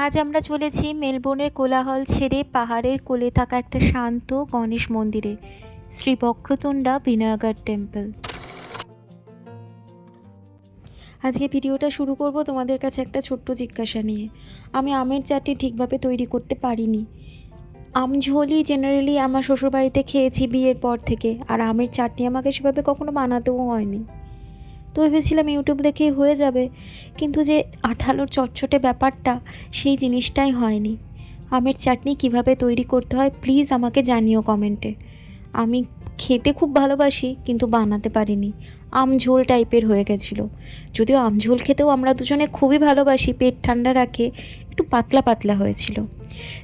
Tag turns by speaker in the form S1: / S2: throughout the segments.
S1: আজ আমরা চলেছি মেলবোর্নের কোলাহল ছেড়ে পাহাড়ের কোলে থাকা একটা শান্ত গণেশ মন্দিরে, শ্রী বক্রতুণ্ডা বিনায়গার টেম্পল। আজকে ভিডিওটা শুরু করব তোমাদের কাছে একটা ছোট্ট জিজ্ঞাসা নিয়ে। আমি আমের চাটনি ঠিকভাবে তৈরি করতে পারিনি। আমঝোলি জেনারেলি আমার শ্বশুরবাড়িতে খেয়েছি বিয়ের পর থেকে, আর আমের চাটনি আমাকে সেভাবে কখনো বানাতেও হয়নি। তো ভেবেছিলাম ইউটিউব দেখেই হয়ে যাবে। কিন্তু যে আঠালোর চটচটে ব্যাপারটা, সেই জিনিসটাই হয়নি। আমের চাটনি কীভাবে তৈরি করতে হয়, প্লিজ আমাকে জানিও কমেন্টে। আমি খেতে খুব ভালোবাসি, কিন্তু বানাতে পারিনি। আম ঝোল টাইপের হয়ে গেছিল। যদিও আম ঝোল খেতেও আমরা দুজনে খুবই ভালোবাসি, পেট ঠান্ডা রাখে একটু পাতলা পাতলা হয়েছিল।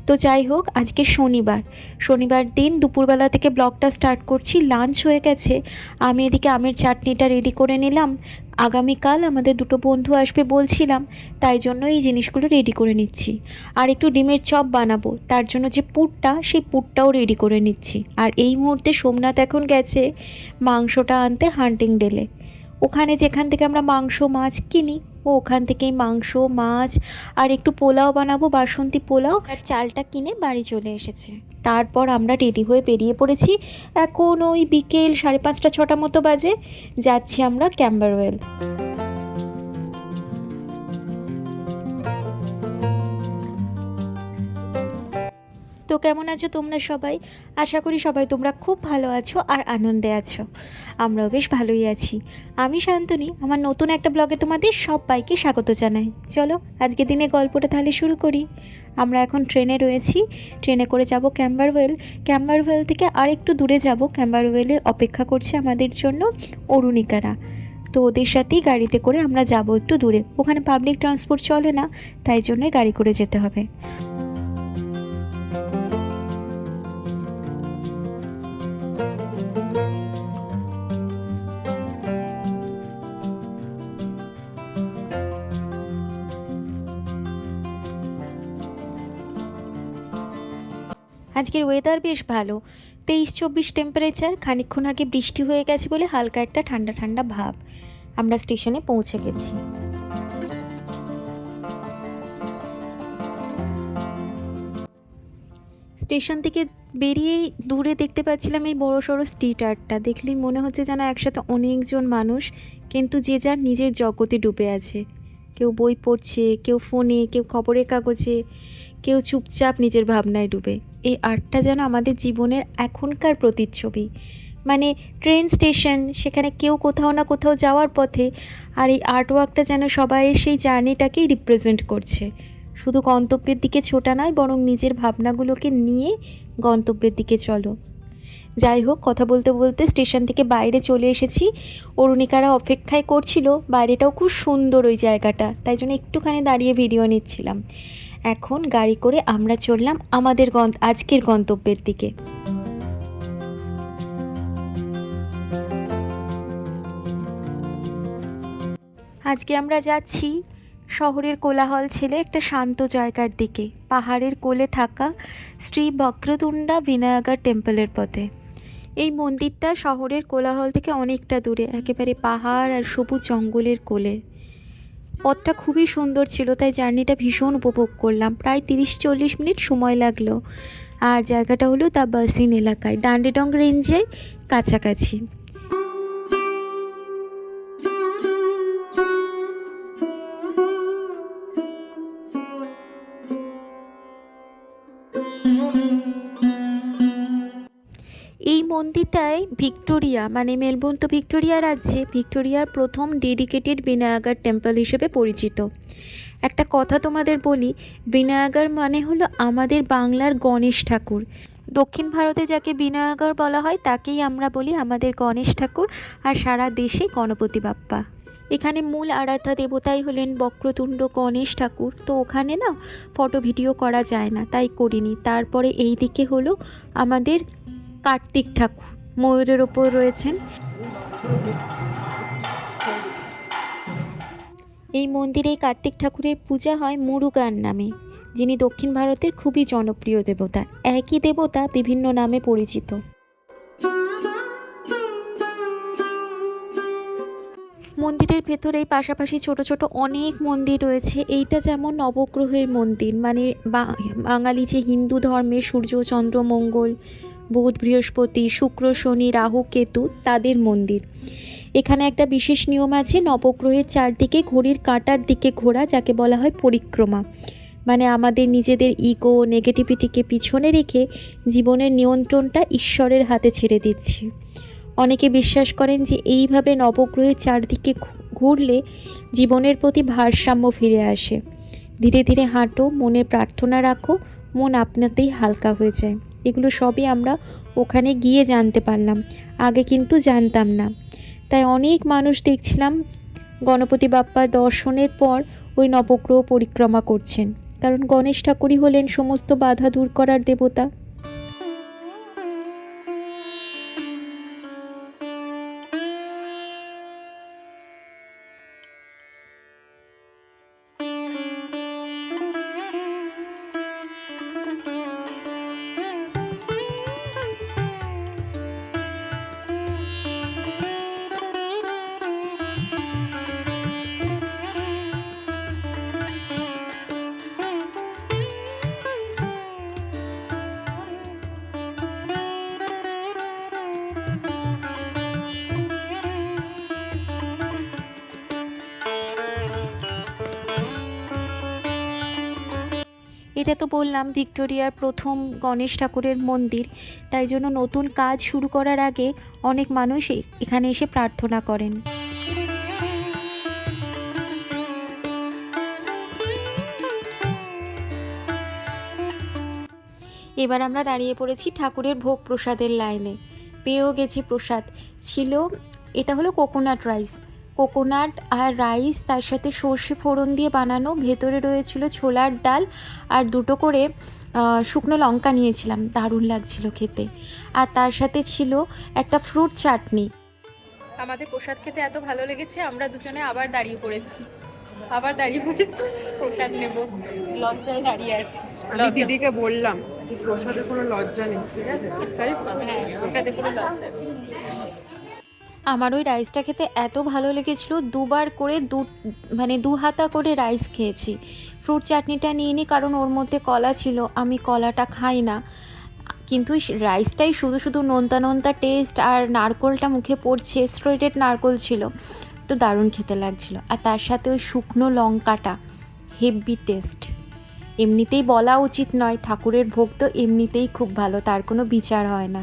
S1: তো যাই হোক, আজকে শনিবার। শনিবার দিন দুপুরবেলা থেকে ব্লগটা স্টার্ট করছি লাঞ্চ হয়ে গেছে। আমি এদিকে আমের চাটনিটা রেডি করে নিলাম। আগামীকাল আমাদের দুটো বন্ধু আসবে বলছিলাম, তাই জন্য এই জিনিসগুলো রেডি করে নিচ্ছি। আর একটু ডিমের চপ বানাবো, তার জন্য যে পুরটা, সেই পুরটাও রেডি করে নিচ্ছি। আর এই মুহূর্তে সোমনাথ এখন গেছে মাংসটা আনতে হান্টিং ডেলে। ওখানে যেখান থেকে আমরা মাংস, মাছ কিনি ও ওখান থেকেই মাংস, মাছ, আর একটু পোলাও বানাবো, বাসন্তী পোলাও। আর চালটা কিনে বাড়ি চলে এসেছে। তারপর আমরা রেডি হয়ে বেরিয়ে পড়েছি। এখন ওই বিকেল সাড়ে পাঁচটা, ছটা মতো বাজে। যাচ্ছি আমরা ক্যাম্বারওয়েল কেমন আছো তোমরা সবাই? আশা করি সবাই তোমরা খুব ভালো আছো আর আনন্দে আছো। আমরাও বেশ ভালোই আছি। আমি শান্তনী, আমার নতুন একটা ব্লগে তোমাদের সবাইকে স্বাগত জানাই। চলো আজকে দিনে গল্পটা তাহলে শুরু করি। আমরা এখন ট্রেনে রয়েছি। ট্রেনে করে যাব ক্যাম্বারওয়েল। ক্যাম্বারওয়েল থেকে আর একটু দূরে যাব। ক্যাম্বারওয়েলে অপেক্ষা করছে আমাদের জন্য অরুণিকারা। তো ওদের সাথেই গাড়িতে করে আমরা যাব একটু দূরে। ওখানে পাবলিক ট্রান্সপোর্ট চলে না, তাই জন্যই গাড়ি করে যেতে হবে। আজকের ওয়েদার বেশ ভালো। তেইশ চব্বিশ টেম্পারেচার খানিকক্ষণ আগে বৃষ্টি হয়ে গেছে বলে হালকা একটা ঠান্ডা ঠান্ডা ভাব। আমরা স্টেশনে পৌঁছে গেছি। স্টেশন থেকে বেরিয়েই দূরে দেখতে পাচ্ছিলাম এই বড় সড়ো স্ট্রিট আর্টটা দেখলেই মনে হচ্ছে যেন একসাথে অনেকজন মানুষ, কিন্তু যে যার নিজের জগতে ডুবে আছে। কেউ বই পড়ছে, কেউ ফোনে, কেউ খবরের কাগজে, কেউ চুপচাপ নিজের ভাবনায় ডুবে। এই আর্টটা যেন আমাদের জীবনের এখনকার প্রতিচ্ছবি। মানে ট্রেন স্টেশন, সেখানে কেউ কোথাও না কোথাও যাওয়ার পথে আর এই আর্টওয়ার্কটা যেন সবাই সেই জার্নিটাকেই রিপ্রেজেন্ট করছে। শুধু গন্তব্যের দিকে ছোটা নয়, বরং নিজের ভাবনাগুলোকে নিয়ে গন্তব্যের দিকে চলো। যাই হোক, কথা বলতে বলতে স্টেশন থেকে বাইরে চলে এসেছি। অরুণিকারা অপেক্ষায় করছিল, বাইরেটাও খুব সুন্দর ওই জায়গাটা, তাই জন্য একটুখানি দাঁড়িয়ে ভিডিও নিচ্ছিলাম। এখন গাড়ি করে আমরা চললাম আমাদের আজকের গন্তব্যের দিকে। আজকে আমরা যাচ্ছি শহরের কোলাহল ছেলে একটা শান্ত জায়গার দিকে, পাহাড়ের কোলে থাকা শ্রী বক্রতুণ্ডা বিনায়গার টেম্পলের পথে। এই মন্দিরটা শহরের কোলাহল থেকে অনেকটা দূরে, একেবারে পাহাড় আর সবুজ জঙ্গলের কোলে। পথটা খুবই সুন্দর ছিল, তাই জার্নিটা ভীষণ উপভোগ করলাম। প্রায় তিরিশ চল্লিশ মিনিট সময় লাগল। আর জায়গাটা হলো তা বাসিন এলাকায়, ডান্ডিডং রেঞ্জে কাছাকাছি। মন্দিরটায় ভিক্টোরিয়া মানে মেলবোর্ন তো ভিক্টোরিয়া রাজ্যে, ভিক্টোরিয়ার প্রথম ডেডিকেটেড বিনায়াগার টেম্পল হিসেবে পরিচিত। একটা কথা তোমাদের বলি, বিনায়াগার মানে হলো আমাদের বাংলার গণেশ ঠাকুর। দক্ষিণ ভারতে যাকে বিনায়গর বলা হয়, তাকেই আমরা বলি আমাদের গণেশ ঠাকুর, আর সারা দেশে গণপতি বাপ্পা। এখানে মূল আরাধ্যা দেবতাই হলেন বক্রতুণ্ড গণেশ ঠাকুর। তো ওখানে না ফটো ভিডিও করা যায় না, তাই করিনি। তারপরে এই দিকে হলো আমাদের কার্তিক ঠাকুর ময়ূরের ওপর রয়েছেন। এই মন্দিরে কার্তিক ঠাকুরের পূজা হয় মুরুগান নামে, যিনি দক্ষিণ ভারতের খুবই জনপ্রিয় দেবতা। একই দেবতা বিভিন্ন নামে পরিচিত। মন্দিরের ভেতরেই পাশাপাশি ছোট ছোট অনেক মন্দির রয়েছে। এইটা যেমন নবগ্রহের মন্দির মানে বাঙালি যে হিন্দু ধর্মের সূর্য, চন্দ্র, মঙ্গল বুধ, বৃহস্পতি, শুক্র, শনি, রাহু, কেতু তাদের মন্দির। এখানে একটা বিশেষ নিয়ম আছে, নবগ্রহের চারদিকে ঘড়ির কাঁটার দিকে ঘোরা, যাকে বলা হয় পরিক্রমা। মানে আমাদের নিজেদের ইগো নেগেটিভিটিকে পিছনে রেখে জীবনের নিয়ন্ত্রণটা ঈশ্বরের হাতে ছেড়ে দিচ্ছি। অনেকে বিশ্বাস করেন যে এইভাবে নবগ্রহের চারদিকে ঘুরলে জীবনের প্রতি ভারসাম্য ফিরে আসে। ধীরে ধীরে হাঁটো মনে প্রার্থনা রাখো মন আপনাতেই হালকা হয়ে যায়। এগুলো সবই আমরা ওখানে গিয়ে জানতে পারলাম। আগে কিন্তু জানতাম না। তাই অনেক মানুষ দেখছিলাম গণপতি বাপ্পার দর্শনের পর ওই নবগ্রহ পরিক্রমা করছেন। কারণ গণেশ ঠাকুরই হলেন সমস্ত বাধা দূর করার দেবতা। এটা তো বললাম, ভিক্টোরিয়ার প্রথম গণেশ ঠাকুরের মন্দির। তাই জন্য নতুন কাজ শুরু করার আগে অনেক মানুষ এখানে এসে প্রার্থনা করেন। এবার আমরা দাঁড়িয়ে পড়েছি ঠাকুরের ভোগ প্রসাদের লাইনে। পেয়েও গেছি প্রসাদ। ছিল, এটা হলো কোকোনাট রাইস কোকোনাট আর রাইস তার সাথে সর্ষে ফোড়ন দিয়ে বানানো। ভেতরে রয়েছিল ছোলার ডাল আর দুটো করে শুকনো লঙ্কা নিয়েছিলাম। দারুণ লাগছিল খেতে। আর তার সাথে ছিল একটা ফ্রুট চাটনি।
S2: আমাদের প্রসাদ খেতে এত ভালো লেগেছে আমরা দুজনে আবার দাঁড়িয়ে পড়েছি। আবার দাঁড়িয়ে পড়েছি প্রসাদ নেব। লজ্জায় দাঁড়িয়ে আছি।
S3: আমি দিদিকে বললাম যে প্রসাদে কোনো লজ্জা নেই ঠিক আছে? তাই?
S2: হ্যাঁ ওটাতে কোনো লজ্জা নেই।
S1: আমার ওই রাইসটা খেতে এত ভালো লেগেছিল, দুবার করে দু মানে দু হাতা করে রাইস খেয়েছি। ফ্রুট চাটনিটা নিয়ে নিই কারণ ওর মধ্যে কলা ছিল, আমি কলাটা খাই না। কিন্তু রাইসটাই শুধু শুধু নোনতা নোনতা টেস্ট আর নারকোলটা মুখে পড়ছে স্ট্রেটেড নারকোল ছিল, তো দারুণ খেতে লাগছিল। আর তার সাথে ওই শুকনো লঙ্কাটা হেভি টেস্ট। এমনিতেই বলা উচিত নয়, ঠাকুরের ভোগ তো এমনিতেই খুব ভালো, তার কোনো বিচার হয় না।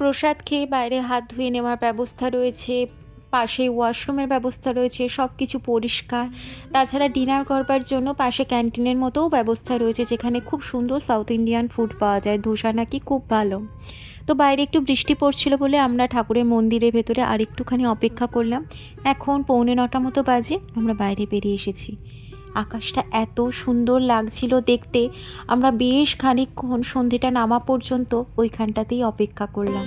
S1: প্রসাদ খেয়ে বাইরে হাত ধুয়ে নেওয়ার ব্যবস্থা রয়েছে, পাশে ওয়াশরুমের ব্যবস্থা রয়েছে সব কিছু পরিষ্কার। তাছাড়া ডিনার করবার জন্য পাশে ক্যান্টিনের মতোও ব্যবস্থা রয়েছে, যেখানে খুব সুন্দর সাউথ ইন্ডিয়ান ফুড পাওয়া যায়। ধোসা নাকি খুব ভালো। তো বাইরে একটু বৃষ্টি পড়ছিল বলে আমরা ঠাকুরের মন্দিরের ভেতরে আর একটুখানি অপেক্ষা করলাম। এখন পৌনে নটা মতো বাজে, আমরা বাইরে বেরিয়ে এসেছি। আকাশটা এত সুন্দর লাগছিল দেখতে। আমরা বেশ খানিকক্ষণ সন্ধেটা নামা পর্যন্ত ওইখানটাতেই অপেক্ষা করলাম।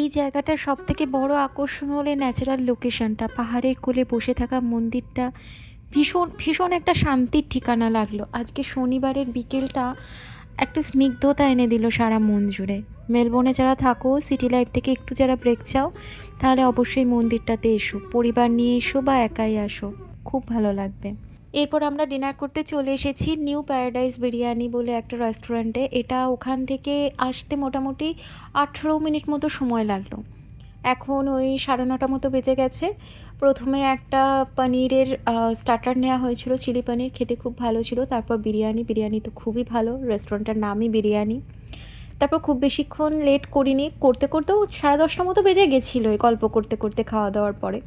S1: এই জায়গাটার সব থেকে বড় আকর্ষণ হলে ন্যাচারাল লোকেশনটা পাহাড়ের কোলে বসে থাকা মন্দিরটা ভীষণ ভীষণ একটা শান্তির ঠিকানা লাগল। আজকে শনিবারের বিকেলটা একটা স্নিগ্ধতা এনে দিল সারা মন জুড়ে। মেলবোর্নে যারা থাকো সিটি লাইফ থেকে একটু যারা ব্রেক চাও, তাহলে অবশ্যই মন্দিরটাতে এসো, পরিবার নিয়ে এসো বা একাই আসো। খুব ভালো লাগবে। এরপর আমরা ডিনার করতে চলে এসেছি নিউ প্যারাডাইস বিরিয়ানি বলে একটা রেস্টুরেন্টে এটা ওখান থেকে আসতে মোটামুটি আঠেরো মিনিট মতো সময় লাগল। এখন ওই সাড়ে নটা মতো বেজে গেছে। প্রথমে একটা পনিরের স্টার্টার নেওয়া হয়েছিল চিলি পনির খেতে খুব ভালো ছিল। তারপর বিরিয়ানি বিরিয়ানি তো খুবই ভালো রেস্টুরেন্টের নামই বিরিয়ানি। তারপর খুব বেশিক্ষণ লেট করিনি, করতে করতেও সাড়ে দশটা মতো বেজে গেছিল গল্প করতে করতে খাওয়া দাওয়ার পরে।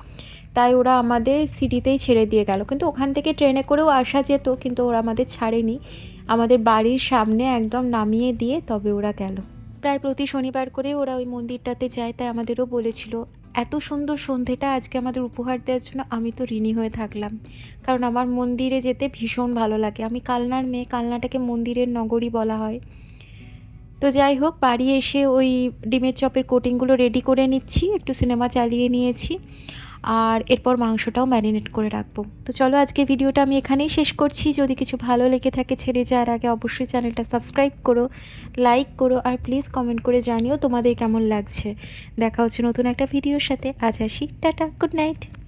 S1: তাই ওরা আমাদের সিটিতেই ছেড়ে দিয়ে গেল। কিন্তু ওখান থেকে ট্রেনে করেও আসা যেত, কিন্তু ওরা আমাদের ছাড়েনি। আমাদের বাড়ির সামনে একদম নামিয়ে দিয়ে তবে ওরা গেল। প্রায় প্রতি শনিবার করে ওরা ওই মন্দিরটাতে যায়, তাই আমাদেরও বলেছিল, এত সুন্দর সন্ধেটা আজকে আমাদের উপহার দেওয়ার জন্য আমি তো ঋণী হয়ে থাকলাম। কারণ আমার মন্দিরে যেতে ভীষণ ভালো লাগে। আমি কালনার মেয়ে, কালনাটাকে মন্দিরের নগরী বলা হয়। তো যাই হোক, বাড়ি এসে ওই ডিমের চপের কোটিংগুলো রেডি করে নিচ্ছি, একটু সিনেমা চালিয়ে নিয়েছি। আর এরপর মাংসটাও ম্যারিনেট করে রাখব। তো চলো আজকে ভিডিওটা আমি এখানেই শেষ করছি। যদি কিছু ভালো লেগে থাকে ছেড়ে যাওয়ার আগে অবশ্যই চ্যানেলটা সাবস্ক্রাইব করো, লাইক করো আর প্লিজ কমেন্ট করে জানিও তোমাদের কেমন লাগছে। দেখা হচ্ছে নতুন একটা ভিডিওর সাথে। আজ আসি। Tata, good night.